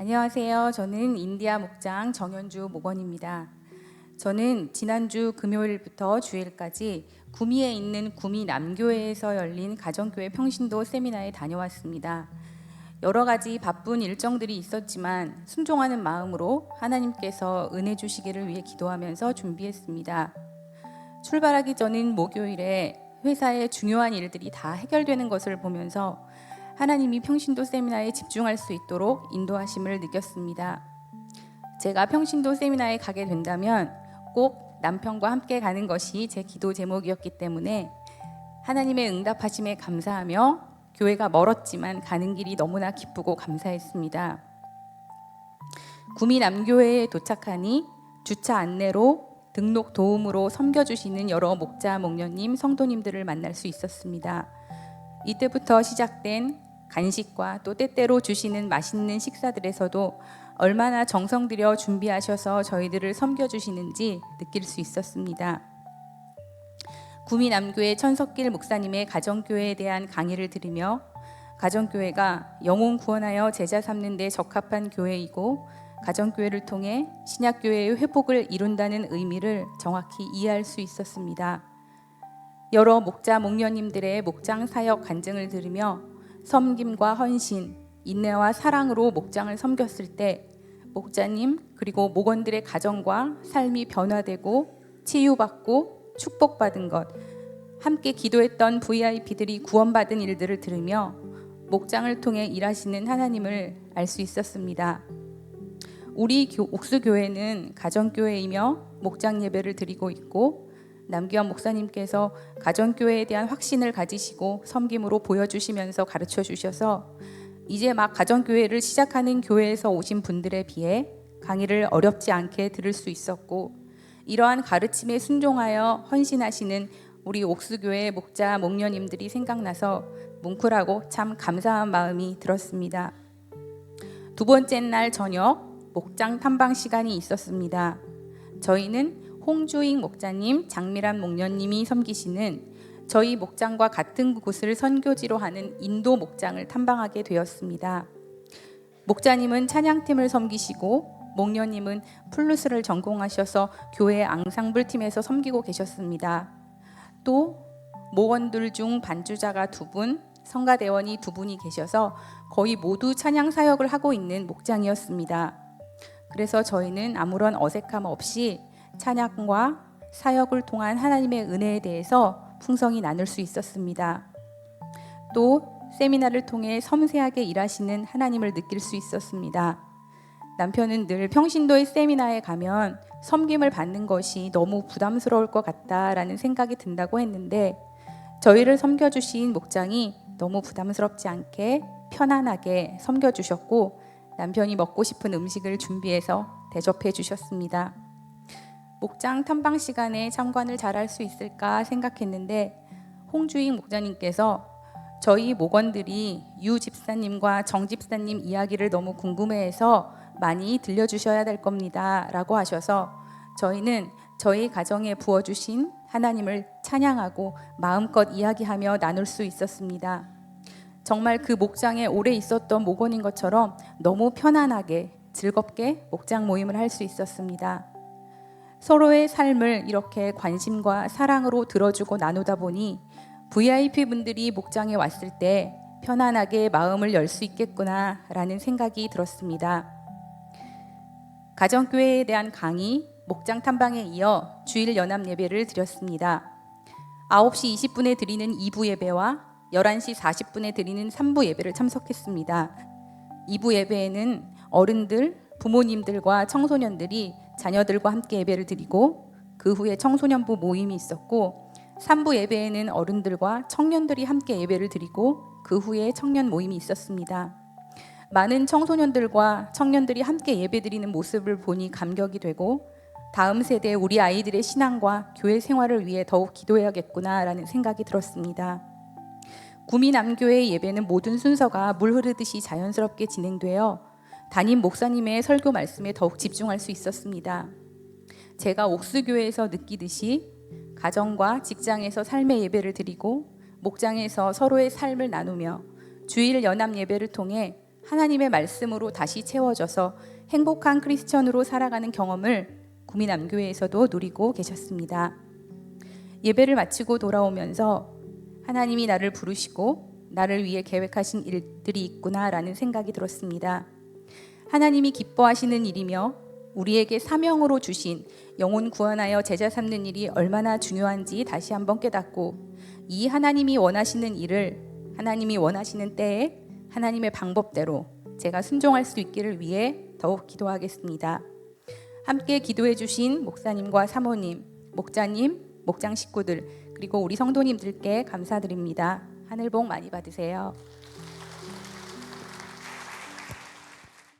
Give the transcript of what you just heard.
안녕하세요. 저는 인디아 목장 정현주 목원입니다. 저는 지난주 금요일부터 주일까지 구미에 있는 구미 남교회에서 열린 가정교회 평신도 세미나에 다녀왔습니다. 여러 가지 바쁜 일정들이 있었지만 순종하는 마음으로 하나님께서 은혜 주시기를 위해 기도하면서 준비했습니다. 출발하기 전인 목요일에 회사의 중요한 일들이 다 해결되는 것을 보면서 하나님이 평신도 세미나에 집중할 수 있도록 인도하심을 느꼈습니다. 제가 평신도 세미나에 가게 된다면 꼭 남편과 함께 가는 것이 제 기도 제목이었기 때문에 하나님의 응답하심에 감사하며 교회가 멀었지만 가는 길이 너무나 기쁘고 감사했습니다. 구미 남교회에 도착하니 주차 안내로 등록 도움으로 섬겨주시는 여러 목자 목녀님 성도님들을 만날 수 있었습니다. 이때부터 시작된 간식과 또 때때로 주시는 맛있는 식사들에서도 얼마나 정성 들여 준비하셔서 저희들을 섬겨주시는지 느낄 수 있었습니다. 구미 남교회 천석길 목사님의 가정교회에 대한 강의를 들으며 가정교회가 영혼 구원하여 제자 삼는 데 적합한 교회이고 가정교회를 통해 신약교회의 회복을 이룬다는 의미를 정확히 이해할 수 있었습니다. 여러 목자 목녀님들의 목장 사역 간증을 들으며 섬김과 헌신, 인내와 사랑으로 목장을 섬겼을 때 목자님 그리고 목원들의 가정과 삶이 변화되고 치유받고 축복받은 것 함께 기도했던 VIP들이 구원받은 일들을 들으며 목장을 통해 일하시는 하나님을 알 수 있었습니다. 우리 교, 옥수교회는 가정교회이며 목장 예배를 드리고 있고 남기환 목사님께서 가정교회에 대한 확신을 가지시고 섬김으로 보여주시면서 가르쳐 주셔서 이제 막 가정교회를 시작하는 교회에서 오신 분들에 비해 강의를 어렵지 않게 들을 수 있었고 이러한 가르침에 순종하여 헌신하시는 우리 옥수교회 목자 목녀님들이 생각나서 뭉클하고 참 감사한 마음이 들었습니다. 두 번째 날 저녁 목장 탐방 시간이 있었습니다. 저희는 홍주익 목자님, 장미란 목녀님이 섬기시는 저희 목장과 같은 곳을 선교지로 하는 인도 목장을 탐방하게 되었습니다. 목자님은 찬양팀을 섬기시고 목녀님은 플루스를 전공하셔서 교회 앙상블 팀에서 섬기고 계셨습니다. 또 모원들 중 반주자가 두 분, 성가대원이 두 분이 계셔서 거의 모두 찬양 사역을 하고 있는 목장이었습니다. 그래서 저희는 아무런 어색함 없이 찬양과 사역을 통한 하나님의 은혜에 대해서 풍성히 나눌 수 있었습니다. 또 세미나를 통해 섬세하게 일하시는 하나님을 느낄 수 있었습니다. 남편은 늘 평신도의 세미나에 가면 섬김을 받는 것이 너무 부담스러울 것 같다라는 생각이 든다고 했는데 저희를 섬겨주신 목장이 너무 부담스럽지 않게 편안하게 섬겨주셨고 남편이 먹고 싶은 음식을 준비해서 대접해 주셨습니다. 목장 탐방 시간에 참관을 잘할 수 있을까 생각했는데 홍주익 목자님께서 저희 목원들이 유 집사님과 정 집사님 이야기를 너무 궁금해해서 많이 들려주셔야 될 겁니다 라고 하셔서 저희는 저희 가정에 부어주신 하나님을 찬양하고 마음껏 이야기하며 나눌 수 있었습니다. 정말 그 목장에 오래 있었던 목원인 것처럼 너무 편안하게 즐겁게 목장 모임을 할 수 있었습니다. 서로의 삶을 이렇게 관심과 사랑으로 들어주고 나누다 보니 VIP 분들이 목장에 왔을 때 편안하게 마음을 열 수 있겠구나라는 생각이 들었습니다. 가정교회에 대한 강의, 목장 탐방에 이어 주일 연합 예배를 드렸습니다. 9시 20분에 드리는 2부 예배와 11시 40분에 드리는 3부 예배를 참석했습니다. 2부 예배에는 어른들, 부모님들과 청소년들이 자녀들과 함께 예배를 드리고 그 후에 청소년부 모임이 있었고 3부 예배에는 어른들과 청년들이 함께 예배를 드리고 그 후에 청년 모임이 있었습니다. 많은 청소년들과 청년들이 함께 예배드리는 모습을 보니 감격이 되고 다음 세대 우리 아이들의 신앙과 교회 생활을 위해 더욱 기도해야겠구나라는 생각이 들었습니다. 구미 남교회 예배는 모든 순서가 물 흐르듯이 자연스럽게 진행되어 담임 목사님의 설교 말씀에 더욱 집중할 수 있었습니다. 제가 옥수교회에서 느끼듯이 가정과 직장에서 삶의 예배를 드리고 목장에서 서로의 삶을 나누며 주일 연합 예배를 통해 하나님의 말씀으로 다시 채워져서 행복한 크리스천으로 살아가는 경험을 구미남교회에서도 누리고 계셨습니다. 예배를 마치고 돌아오면서 하나님이 나를 부르시고 나를 위해 계획하신 일들이 있구나라는 생각이 들었습니다. 하나님이 기뻐하시는 일이며 우리에게 사명으로 주신 영혼 구원하여 제자 삼는 일이 얼마나 중요한지 다시 한번 깨닫고 이 하나님이 원하시는 일을 하나님이 원하시는 때에 하나님의 방법대로 제가 순종할 수 있기를 위해 더욱 기도하겠습니다. 함께 기도해 주신 목사님과 사모님, 목자님, 목장 식구들 그리고 우리 성도님들께 감사드립니다. 하늘 복 많이 받으세요.